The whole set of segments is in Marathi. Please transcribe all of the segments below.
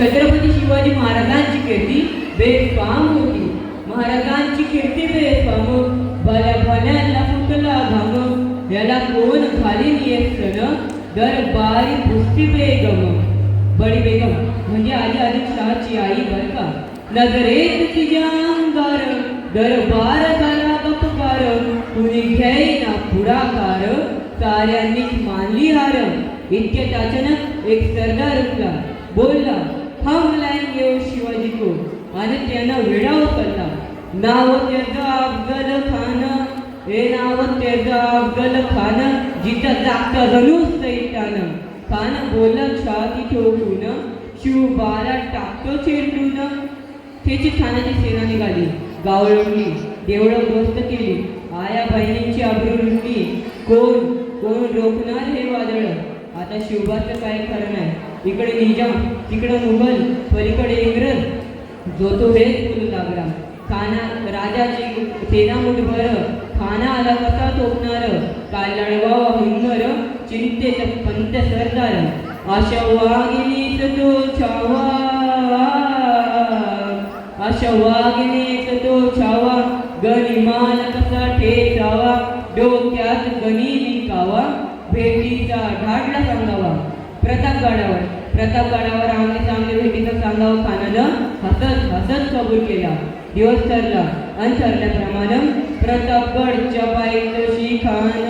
छत्रपती शिवाजी महाराजांची कीर्ती बेफाम होती. महाराजांची कीर्ती बेफाम भल्या भल्याला फुटला घाम. याला कोण खाली येत सण दरबारी पुस्ती बेगम. बडी बेगम म्हणजे आली अधिक शहाची आई बर का? नजरेत तिच्या अंगार दरबार झाला गपकार कुणी घ्यायना पुढाकार साऱ्यांनी मानली हार. इतक्या अचानक एक सरदार उठला. बोलला हा मला शिवाजी को आणि त्यांना वेडा करता नाव त्याचं अफगल खान. हे नाव त्याचं अफगल खान. जिथं जागतं जणूच सैतान. खान बोलत छाती ठोकून शिवबाला टाकतो चेंडून. त्याची खानाची सेना निघाली. गाव देवळं उद्ध्वस्त केली. आया बहिणींची अभिवृद्धी कोण? कोण रोखणार हे वादळ? आता शिवबाचं काय खरं नाही. इकडे निजाम तिकडे मुघल पलीकडे इंग्रज. जो तो हेच बोलू लागला खाना राजाची सेना मुठभर खाना आला कसा तोपणार? काय लढवावा हिंगर चिंते पंत सरदार. आशा वागिनीच तो छावा. आशा वागिनीच तो छावा. गनिमान कसा ठेचावा? डोक्यात गणी विकावा भेटीचा ढाडला सांगावा. प्रतापगडावर. प्रतापगडावर आमने चांगले भेटीचं सांगावं खानानं हसत हसत कबूल केला. दिवस ठरला. आणि ठरल्याप्रमाणे प्रतापगडच्या पायथ्याशी खान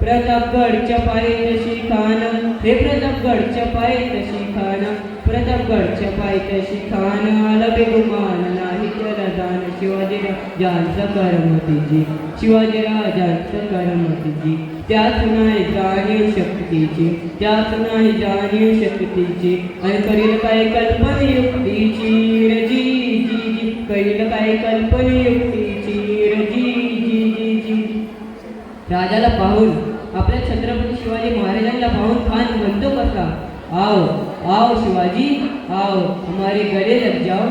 प्रतापगडच्या पायथ्याशी खान हे प्रतापगडच्या पायथ्याशी खान प्रतापगडच्या पायथ्याशी खान आला बेगुमान नाही त्याला दान शिवाजी राजांचं करमतीची शिवाजी राजांचं करमतीची त्याच नाही जाणीव शक्तीची त्याच नाही जाणीव शक्तीची. आणि करील काय कल्पनयुक्तीची रजी जी जी करील काय कल्पनयुक्तीची रजी जी जी जी राजाला पाहून आपल्या छत्रपती शिवाजी महाराजांना पाहून खान म्हणतो कसा आओ आओ शिवाजी आओ हमारे गले लग जाओ।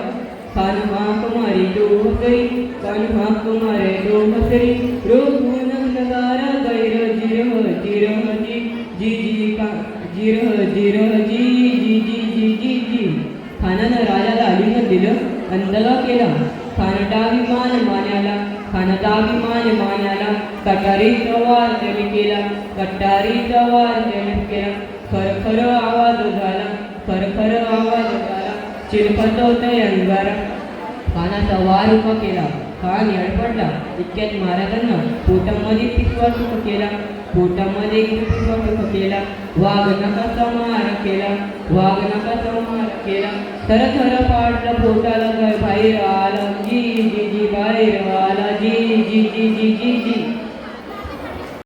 खान हाँ कुमारी दो हसरी खान हाँ कुमारे दो हसरी रोगुन नगारा गैर जिरह जिरह जी जी जी का जिरह जिरह जी जी जी जी जी जी। खानानं राजाला आलिंगन दिलं आणि दगा केला। खान डाभिमान मान्याला खानाचा अभिमान मान्याला। कटारी वार त्याने केला कटारी वार त्याने झाला चिरफत अंगार पानाचा वार उभा केला. कान यडपडला. इतक्यात महाराजांना पोटामध्ये पिसवा सुख केला. पोटामध्ये पिसवा सुख केला. वाघ नकाचा मार केला. वाघ नकाचा मार केला. थर थर पाडलं पोटाला बाहेर आला.